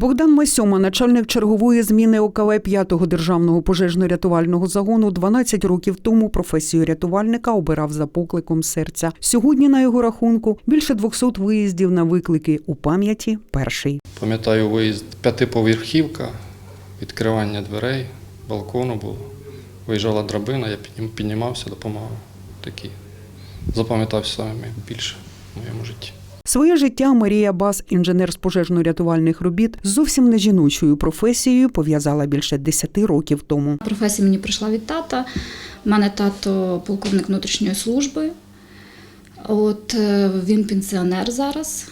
Богдан Масьома, начальник чергової зміни ОКВ 5-го державного пожежно-рятувального загону, 12 років тому професію рятувальника обирав за покликом серця. Сьогодні на його рахунку більше 200 виїздів на виклики у пам'яті перший. Пам'ятаю виїзд п'ятиповерхівка, відкривання дверей, балкону було. Виїжджала драбина, я піднім- піднімався, допомагав. Такі. Запам'ятався саме більше в моєму житті. Своє життя Марія Бас, інженер з пожежно-рятувальних робіт, з зовсім не жіночою професією пов'язала більше 10 років тому. Професія мені прийшла від тата. У мене тато полковник внутрішньої служби. От е, він пенсіонер зараз.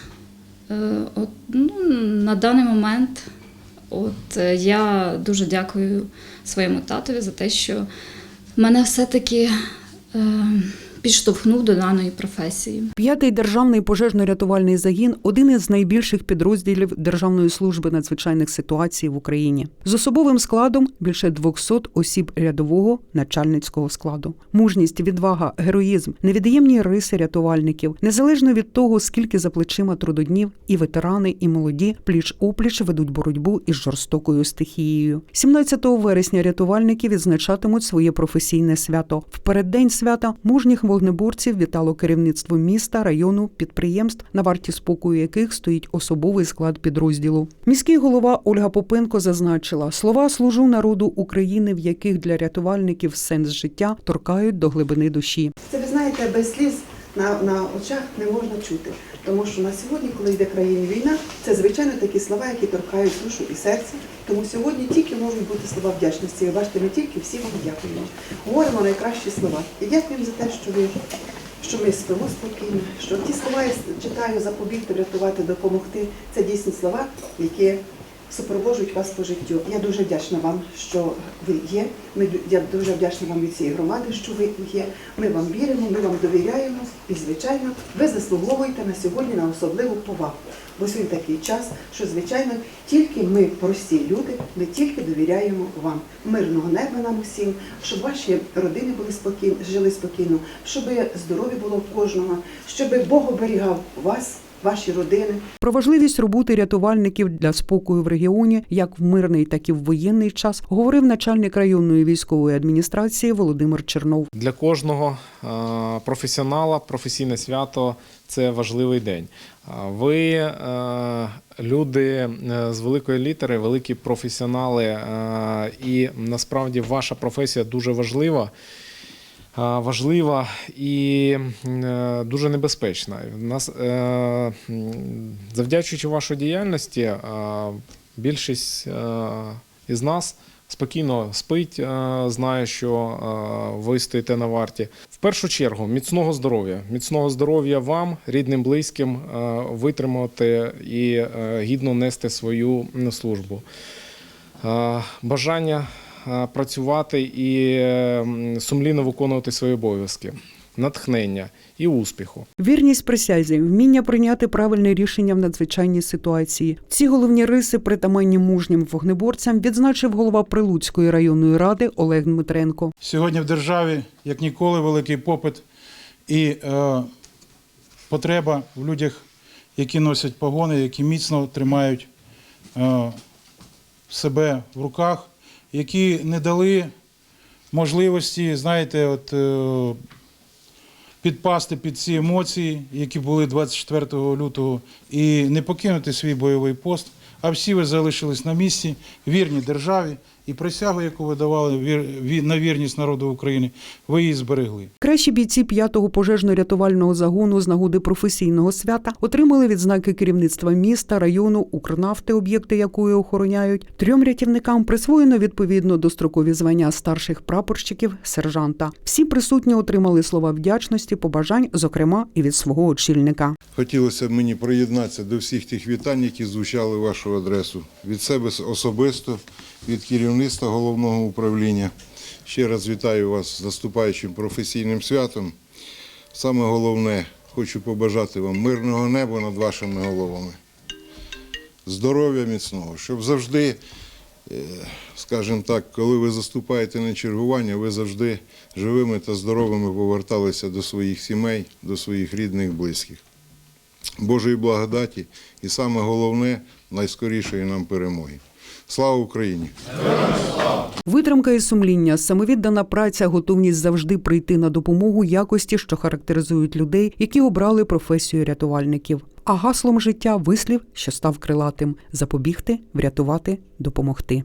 Е, От, ну, на даний момент от, е, я дуже дякую своєму татові за те, що мене все-таки підштовхнув до даної професії. П'ятий державний пожежно-рятувальний загін один із найбільших підрозділів Державної служби надзвичайних ситуацій в Україні з особовим складом більше 200 осіб рядового начальницького складу. Мужність, відвага, героїзм, невід'ємні риси рятувальників, незалежно від того, скільки за плечима трудоднів, і ветерани, і молоді пліч опліч ведуть боротьбу із жорстокою стихією. 17 вересня рятувальники відзначатимуть своє професійне свято. В переддень свята мужніх вогнеборців вітало керівництво міста, району, підприємств, на варті спокою яких стоїть особовий склад підрозділу. Міський голова Ольга Попенко зазначила: слова служу народу України, в яких для рятувальників сенс життя торкають до глибини душі. Це ви знаєте, без сліз на, на очах не можна чути. Тому що на сьогодні, коли йде в країні війна, це звичайно такі слова, які торкають душу і серце. Тому сьогодні тільки можуть бути слова вдячності. Ви бачите, ми тільки всі вам дякуємо. Говоримо найкращі слова. І дякуємо за те, що ви. Що ми спимо спокійно, що ті слова я читаю запобігти, врятувати, допомогти. Це дійсні слова, які супроводжують вас по життю. Я дуже вдячна вам, що ви є. Ми я дуже вдячна вам від цієї громади, що ви є. Ми вам віримо, ми вам довіряємо. І, звичайно, ви заслуговуєте на сьогодні на особливу повагу. Бо сьогодні такий час, що звичайно тільки ми, прості люди, ми тільки довіряємо вам. Мирного неба нам усім, щоб ваші родини були спокійні, жили спокійно, щоб здоров'я було в кожного, щоб Бог оберігав вас, ваші родини. Про важливість роботи рятувальників для спокою в регіоні, як в мирний, так і в воєнний час, говорив начальник районної військової адміністрації Володимир Чернов. Для кожного е, професіонала професійне свято це важливий день. А Ви е, люди е, з великої літери, великі професіонали, е, і насправді ваша професія дуже важлива. Е, Важлива і е, дуже небезпечна. Нас, е, завдячуючи вашій діяльності, більшість із нас спокійно спить, знає, що ви стоїте на варті. В першу чергу, міцного здоров'я, міцного здоров'я вам, рідним, близьким, витримати і гідно нести свою службу. Бажання працювати і е, сумлінно виконувати свої обов'язки, натхнення і успіху. Вірність присязі, вміння прийняти правильне рішення в надзвичайній ситуації. Ці головні риси, притаманні мужнім вогнеборцям, відзначив голова Прилуцької районної ради Олег Дмитренко. Сьогодні в державі, як ніколи, великий попит і е, потреба в людях, які носять погони, які міцно тримають е, себе в руках, які не дали можливості, знаєте, от, е, підпасти під ці емоції, які були 24 лютого, і не покинути свій бойовий пост. А всі ви залишились на місці, вірні державі, і присягу, яку ви давали на вірність народу України, ви її зберегли. Кращі бійці п'ятого пожежно-рятувального загону з нагоди професійного свята отримали відзнаки керівництва міста, району, Укрнафти, об'єкти якої охороняють. Трьом рятівникам присвоєно відповідно дострокові звання старших прапорщиків, сержанта. Всі присутні отримали слова вдячності, побажань, зокрема і від свого очільника. Хотілося б мені приєднатися до всіх тих вітань, які звучали вашу адресу. Від себе особисто, від керівництва головного управління. Ще раз вітаю вас з наступаючим професійним святом. Саме головне, хочу побажати вам мирного неба над вашими головами, здоров'я міцного, щоб завжди, е, скажімо так, коли ви заступаєте на чергування, ви завжди живими та здоровими поверталися до своїх сімей, до своїх рідних, близьких. Божої благодаті і саме головне найскорішої нам перемоги. Слава Україні! Витримка і сумління, самовіддана праця, готовність завжди прийти на допомогу якості, що характеризують людей, які обрали професію рятувальників. А гаслом життя вислів, що став крилатим запобігти, врятувати, допомогти.